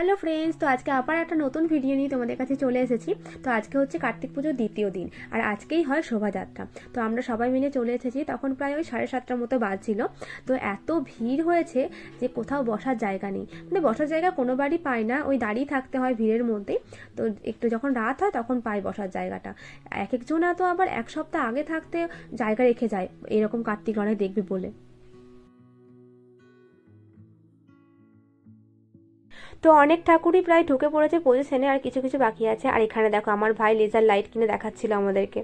Hello friends তো আজকে আবার একটা নতুন ভিডিও নিয়ে তোমাদের কাছে চলে এসেছি। তো আজকে হচ্ছে কার্তিক পুজোর দ্বিতীয় দিন, আর আজকেই হয় শোভাযাত্রা। তো আমরা সবাই মিলে চলে এসেছি, তখন প্রায় ওই সাড়ে সাতটার মতো বাজছিল। তো এত ভিড় হয়েছে যে কোথাও বসার জায়গা নেই। মানে বসার জায়গা কোনো বাড়ি পায় না, ওই দাঁড়িয়ে থাকতে হয় ভিড়ের মধ্যেই। তো একটু যখন রাত হয় তখন পায় বসার জায়গাটা। এক একজনা তো আবার এক সপ্তাহ আগে থাকতে জায়গা রেখে যায়, এরকম কার্তিক লড়াই দেখবে বলে। তো অনেক ঠাকুরই প্রায় ঢুকে পড়েছে পজিশনে আর কিছু কিছু বাকি আছে। আর এখানে দেখো, আমার ভাই লেজার লাইট কিনে দেখাচ্ছিল আমাদেরকে।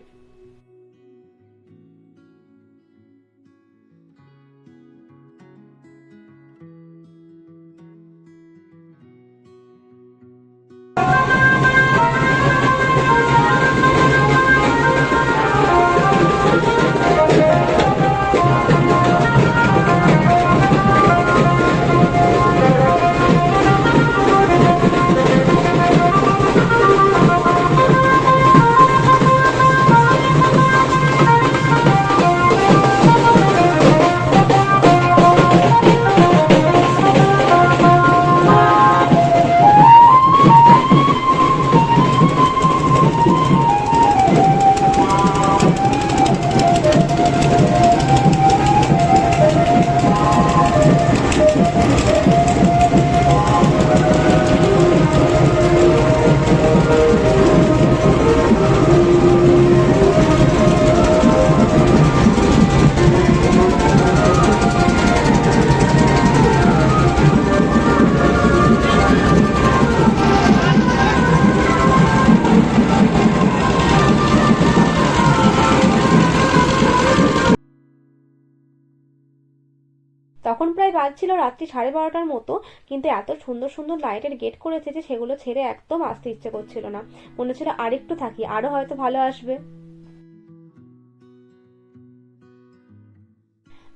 তখন প্রায় বাজছিল রাত্রি সাড়ে বারোটার মতো, কিন্তু এত সুন্দর সুন্দর লাইটের গেট করেছে যে সেগুলো ছেড়ে একদম আসতে ইচ্ছে করছিল না। মনে হচ্ছিল আরেকটু থাকি, আরও হয়তো ভালো আসবে।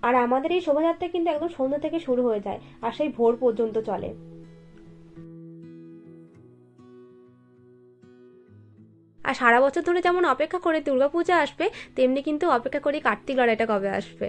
আর আমাদের এই শোভাযাত্রা কিন্তু একদম সন্ধ্যা থেকে শুরু হয়ে যায়, আর সেই ভোর পর্যন্ত চলে। আর সারা বছর ধরে যেমন অপেক্ষা করে দুর্গাপূজা আসবে, তেমনি কিন্তু অপেক্ষা করি কার্তিক লড়াইটা কবে আসবে।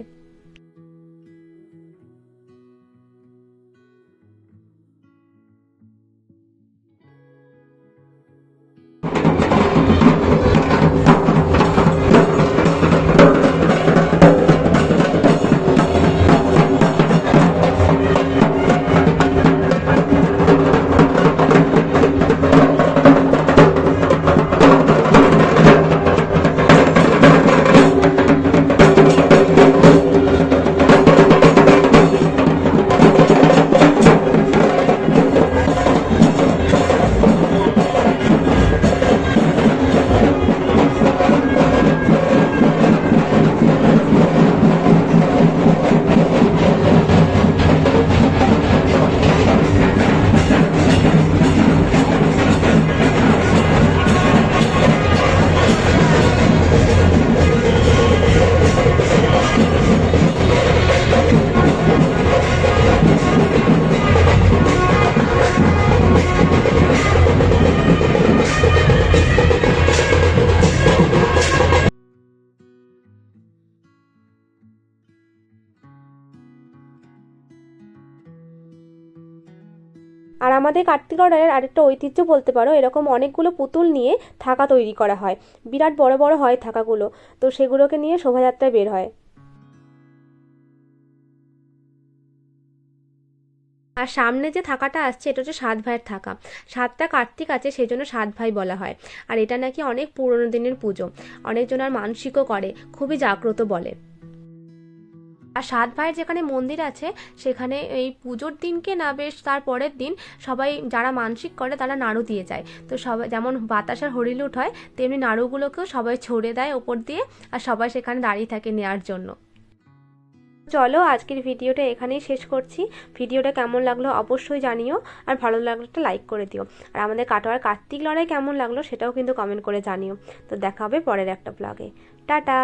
আমাদের কার্তিক অর্ডারের আরেকটা ঐতিহ্য বলতে পারো, এরকম অনেকগুলো পুতুল নিয়ে থাকা তৈরি করা হয়। বিরাট বড় বড় হয় থাকাগুলো। তো সেগুলোকে নিয়ে শোভাযাত্রায় বের হয়। আর সামনে যে থাকাটা আসছে, এটা হচ্ছে সাত ভাইয়ের থাকা। সাতটা কার্তিক আছে সেই জন্য সাত ভাই বলা হয়। আর এটা নাকি অনেক পুরনো দিনের পুজো। অনেকজন আর মানসিকও করে, খুবই জাগ্রত বলে। আর সাত ভাইয়ের যেখানে মন্দির আছে, সেখানে এই পুজোর দিনকে না বেশ তার পরের দিন সবাই যারা মানসিক করে তারা নাড়ু দিয়ে যায়। তো সবাই যেমন বাতাসার হরিলুট হয়, তেমনি নাড়ুগুলোকেও সবাই ছড়ে দেয় ওপর দিয়ে আর সবাই সেখানে দাঁড়িয়ে থাকে নেওয়ার জন্য। চলো আজকের ভিডিওটা এখানেই শেষ করছি। ভিডিওটা কেমন লাগল অবশ্যই জানিও আর ভালো লাগল একটা লাইক করে দিও। আর আমাদের কাটোয়ার কার্তিক লড়াই কেমন লাগল সেটাও কিন্তু কমেন্ট করে জানিও। তো দেখা হবে পরের একটা ব্লগে টাটা!